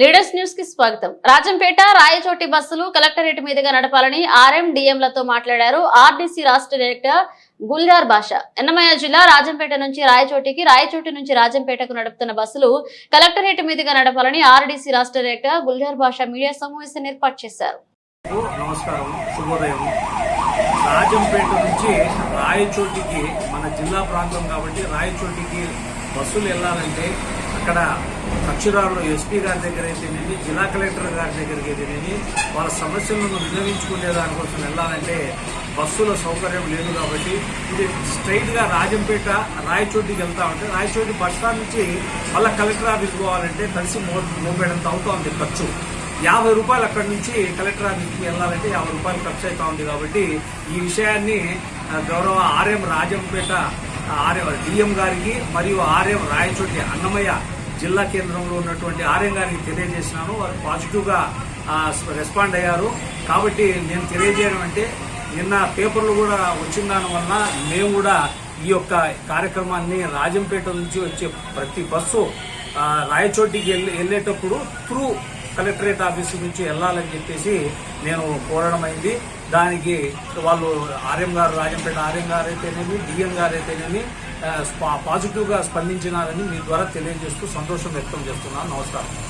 Leaders న్యూస్కి స్వాగతం. రాజంపేట రాయచోటి బస్సులు కలెక్టరేట్ మీదుగా నడపాలని ఆర్ఎం డిఎంలతో మాట్లాడారు ఆర్డీసీ రాష్ట్ర డైరెక్టర్ గుల్జార్ బాషా. ఎన్నమయ్య జిల్లా రాజంపేట నుంచి రాయచోటికి రాయచోటి నుంచి రాజంపేటకు నడుపుతున్న బస్సులు కలెక్టరేట్ మీదుగా నడపాలని ఆర్డీసీ రాష్ట్ర డైరెక్టర్ గుల్జార్ బాషా మీడియా సమావేశాన్ని ఏర్పాటు చేశారు. నమస్కారం శుభోదయం. రాజంపేట నుంచి రాయచోటికి మన జిల్లా ప్రాంతం కాబట్టి రాయచోటికి బస్సులు వెళ్ళాలంటే అక్కడ అక్షరాలు ఎస్పీ గారి దగ్గర అయితేనేమి జిల్లా కలెక్టర్ గారి దగ్గరికి అయితేనేమి వాళ్ళ సమస్యలను విన్నవించుకునే దానికోసం వెళ్ళాలంటే బస్సుల సౌకర్యం లేదు కాబట్టి ఇది స్ట్రైట్గా రాజంపేట రాయచోటికి వెళ్తా ఉంటే రాయచోటి బస్ స్టాండ్ నుంచి మళ్ళీ కలెక్టర్ ఆఫీస్ పోవాలంటే కలిసి మో మోపేయడంత అవుతా ఉంది ఖర్చు. యాభై రూపాయలు అక్కడి నుంచి కలెక్టర్ ఆఫీస్కి వెళ్ళాలంటే యాభై రూపాయలు ఖర్చు అవుతా ఉంది కాబట్టి ఈ విషయాన్ని గౌరవ ఆర్ఎం రాజంపేట ఆర్ఎం డిఎం గారికి మరియు ఆర్ఎం రాయచోటి అన్నమయ్య జిల్లా కేంద్రంలో ఉన్నటువంటి ఆర్ఎం గారికి తెలియజేసినాను. వారు పాజిటివ్గా రెస్పాండ్ అయ్యారు. కాబట్టి నేను తెలియజేయడం అంటే నిన్న పేపర్లు కూడా వచ్చిన దానివల్ల వలన మేము కూడా ఈ యొక్క కార్యక్రమాన్ని రాజంపేట నుంచి వచ్చే ప్రతి బస్సు రాయచోటికి వెళ్ళి వెళ్ళేటప్పుడు త్రూ కలెక్టరేట్ ఆఫీస్ నుంచి వెళ్ళాలని చెప్పేసి నేను కోరడం అయింది దానికి వాళ్ళు ఆర్యం గారు రాజంపేట ఆర్యం గారు అయితేనేమి డిఎం గారు అయితేనేమి స్పా- పాజిటివ్గా స్పందించినారని మీ ద్వారా తెలియజేస్తూ సంతోషం వ్యక్తం చేస్తున్నాను. నమస్కారం.